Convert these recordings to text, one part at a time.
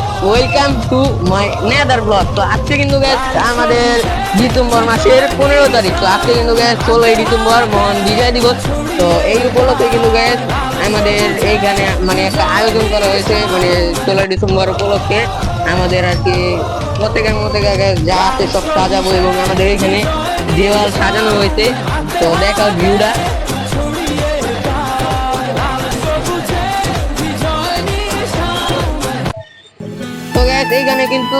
Guys welcome to my another blog তো আজকে কিন্তু গাইস আমাদের ডিসেম্বর মাসের পনেরো তারিখ। তো আজকে কিন্তু গাইস ষোলোই ডিসেম্বর মহান বিজয় দিবস। তো এই উপলক্ষে কিন্তু গাইস আমাদের এইখানে মানে একটা আয়োজন করা হয়েছে। মানে ষোলোই ডিসেম্বর উপলক্ষে আমাদের আর কি প্রত্যেকের মধ্যে যা আছে সব সাজাবো এবং আমাদের এখানে দেওয়াল সাজানো হয়েছে। তো দেখাও ভিউটা এইখানে কিন্তু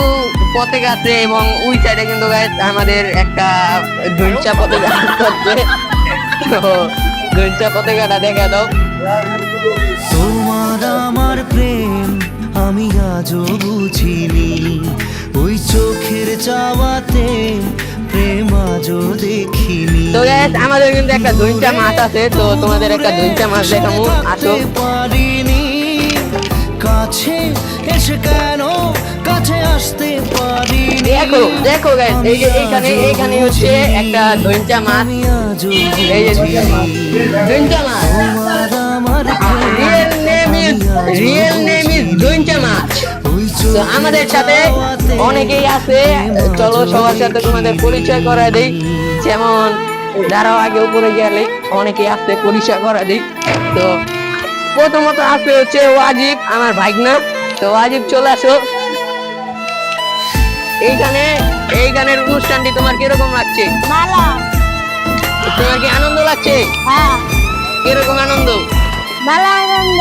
পতাকা আছে এবং ওই সাইডে কিন্তু আমাদের একটা ধুনচা আছে তো ধুনচা পতাকাটা দেখা দাও তোমার আমার প্রেম আমি আজও বুঝিনি। ওই চোখের চাওয়াতে প্রেম আজও দেখিনি। তো গ্যাস আমাদের কিন্তু একটা ধুনচা মাছ আছে তো তোমাদের একটা ধুনচা মাছ দেখাবো আসো। পারিনি। কাছে এসে কেন আসতে দেখো দেখো গ্যাস এই যে এইখানে এইখানে হচ্ছে একটা মাছ। এই যে মাছ। Real name is real name is মাছ। তো আমাদের সাথে অনেকেই আছে। চলো সবার সাথে তোমাদের পরিচয় করা দেই। যেমন যারা আগে উপরে গেলে অনেকেই আছে পরিচয় করা দেই। তো প্রথমত আছে হচ্ছে ওয়াজিব আমার ভাইগনা তো ওয়াজিব চলে আসো। এইখানে এই গানের অনুষ্ঠানটি তোমার কীরকম লাগছে? ভালো। তোমার কি আনন্দ লাগছে? হ্যাঁ। কীরকম আনন্দ? ভালো আনন্দ।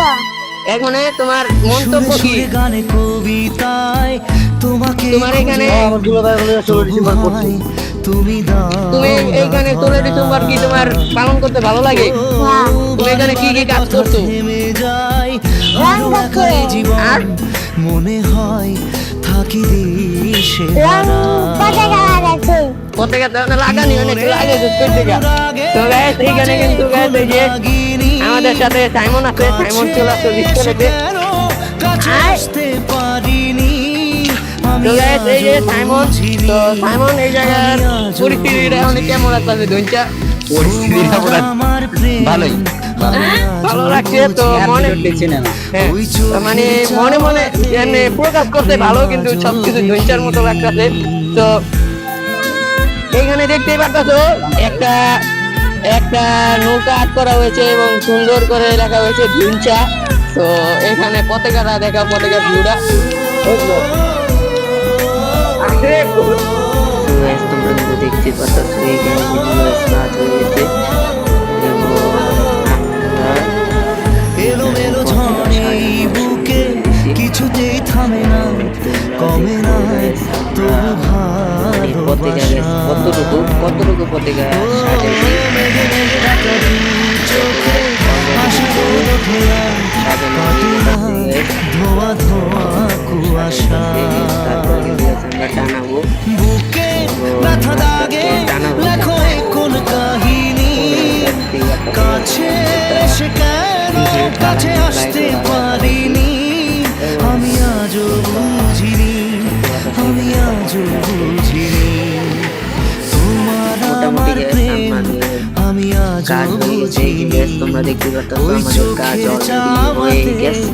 এখানে তোমার মন্তব্য কি? গানে কবিতায় তোমাকে তোমার এখানে তুমি তুমি এইখানে ষোলো ডিসেম্বর কি তোমার পালন করতে ভালো লাগে? তুমি এখানে কি কি কাজ করছ? আর? মনে হয় লাগানি অনেক লাগে তো এইখানে কিন্তু এই যে আমাদের সাথে সাইমন আছে সাইমন চলে আসছে ডিসপ্লেতে আসতে পারিনি। তো guys, এই যে সাইমন তো সাইমন এই জায়গার পরিস্থিতিটা এখন কেমন লাগছে ধনচা পরিস্থিতিটা ভালোই। ভালো লাগছে তো মনে হ্যাঁ, মানে মনে মনে প্রকাশ করতে ভালো কিন্তু সবকিছু ধৈর্যের মতো লাগতেছে। তো এইখানে দেখতেই পাচ্ছ একটা একটা নৌকা আট করা হয়েছে এবং সুন্দর করে লেখা হয়েছে ধুনচা তো এখানে পতাকাটা দেখা পতাকা ভিউটা। তোমরা দেখতে পাচ্ছ এইখানে ভিডিও স্টার্ট হয়ে গেছে। থামে না কমে না পত্রিকা ভালোবাসা কতটুকু কতটুকু পত্রিকা সাজাইছি? মেঘে মেঘে ঢাকা দু চোখে হাসি রোদ ধোয়া ধোয়া কুয়াশা। বুকে ব্যথা দাগে কাজ তোমরা দেখতে পাচ্ছ আমাদের কাজ চোখের অলরেডি হয়ে গেছে।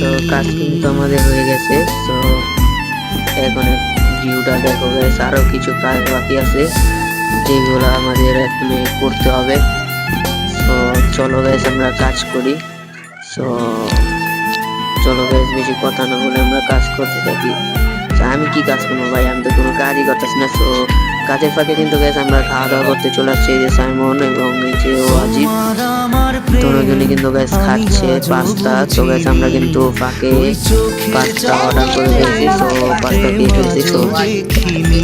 তো কাজ কিন্তু আমাদের হয়ে গেছে তো এখন ভিউটা দেখো guys আরও কিছু কাজ বাকি আছে যেগুলো আমাদের এখন করতে হবে। তো চলো গাইস আমরা কাজ করি। তো চলো গাইস বেশি কথা না বলে আমরা কাজ করতে থাকি। আমি কি কাজ করব ভাই? আমি তো কোনো কাজই করতেছি না তো কাজের ফাঁকে কিন্তু গ্যাস আমরা খাওয়া দাওয়া করতে চলে আসছি এই যে সাইমন এবং এই যে ও আজিব দুজনে কিন্তু গ্যাস খাচ্ছে পাস্তা তো গ্যাস আমরা কিন্তু ফাঁকে পাস্তা অর্ডার করে দিয়েছি তো পাস্তা দিয়ে ফেলছি তো দেখিনি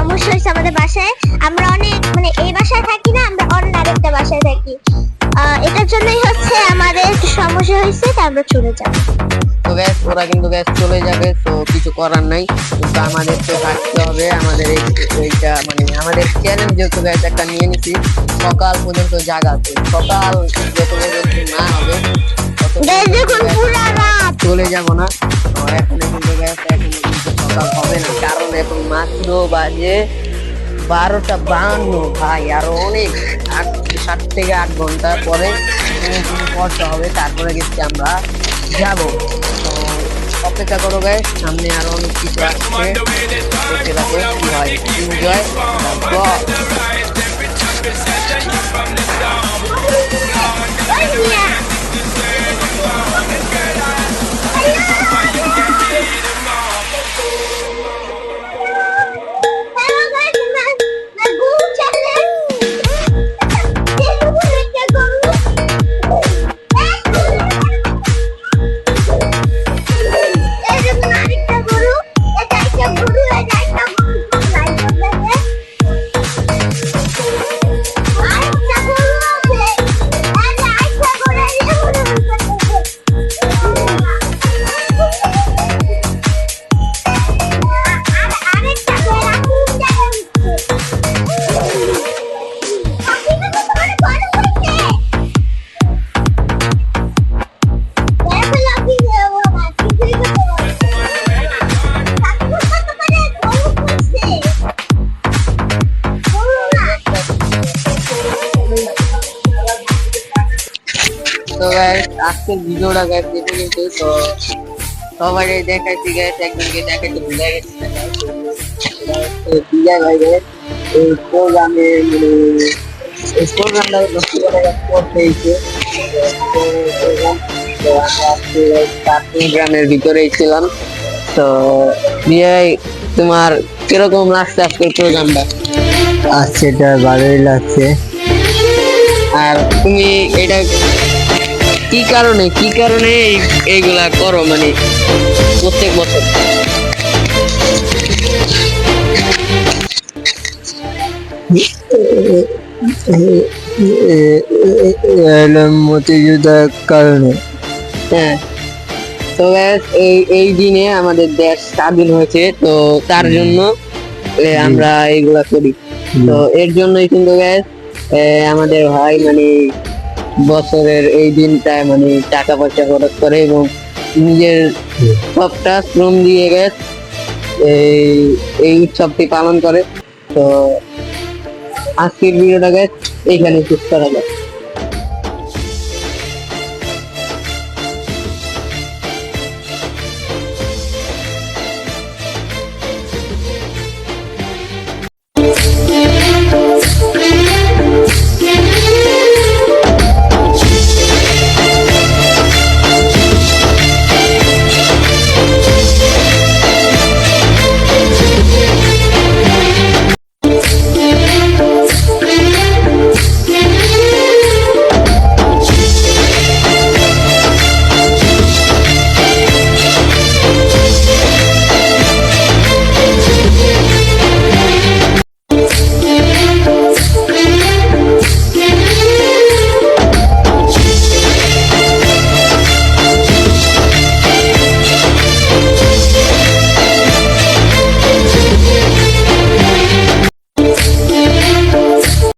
সমস্যা হয়েছে আমাদের বাসায়। আমরা অনেক মানে এই বাসায় থাকি না আমরা অন্য আরেকটা বাসায় থাকি। এটার জন্যই হচ্ছে আমাদের একটু সমস্যা হয়েছে তাই আমরা চলে যাব। তো গ্যাস ওরা কিন্তু গ্যাস চলে যাবে তো কিছু করার নাই। কিন্তু আমাদের তো থাকতে হবে আমাদের এই এইটা মানে আমাদের চ্যালেঞ্জ যেহেতু গ্যাস একটা নিয়ে নিছি সকাল পর্যন্ত জাগা তো সকাল যত পর্যন্ত না হবে চলে যাব না। এখনও কিন্তু গ্যাস এখনও সকাল হবে না, কারণ এখন মাত্র বাজে বারোটা বাহান্ন ভাই, আরও অনেক, আট, সাত থেকে আট ঘণ্টা পরে করতে হবে, তারপরে গেছি আমরা যাব। তো অপেক্ষা করো গায়ে সামনে আরও অনেক কিছু আসছে। দেখতে হয় এনজয় আজকের ভিডিওটা গাইস দেখে কিন্তু তো সবাই দেখাইছি গাইস একজনকে দেখাইতে ভুলে গেছি বিজয় ভাই guys, এই প্রোগ্রামে মানে এই প্রোগ্রামটা নষ্ট করে করতে হয়েছে প্রোগ্রামের ভিতরেই ছিলাম। তো বিজয় তোমার কীরকম লাগছে আজকের প্রোগ্রামটা? আচ্ছা এটা ভালোই লাগছে। আর তুমি এটা কি কারণে কি কারণে এই- এইগুলা করো মানে প্রত্যেক বছর? মতিযুদ্ধের কারণে। হ্যাঁ। তো এই এই দিনে আমাদের দেশ স্বাধীন হয়েছে তো তার জন্য আমরা এইগুলা করি। তো এর জন্যই কিন্তু গ্যাস আমাদের ভাই মানে বছরের এই দিনটায় মানে টাকা পয়সা খরচ করে এবং নিজের সবটা শ্রম দিয়ে গেছে এই এই উৎসবটি পালন করে। তো আজকের ভিডিওটা গেছে এইখানে শেষ করা যায়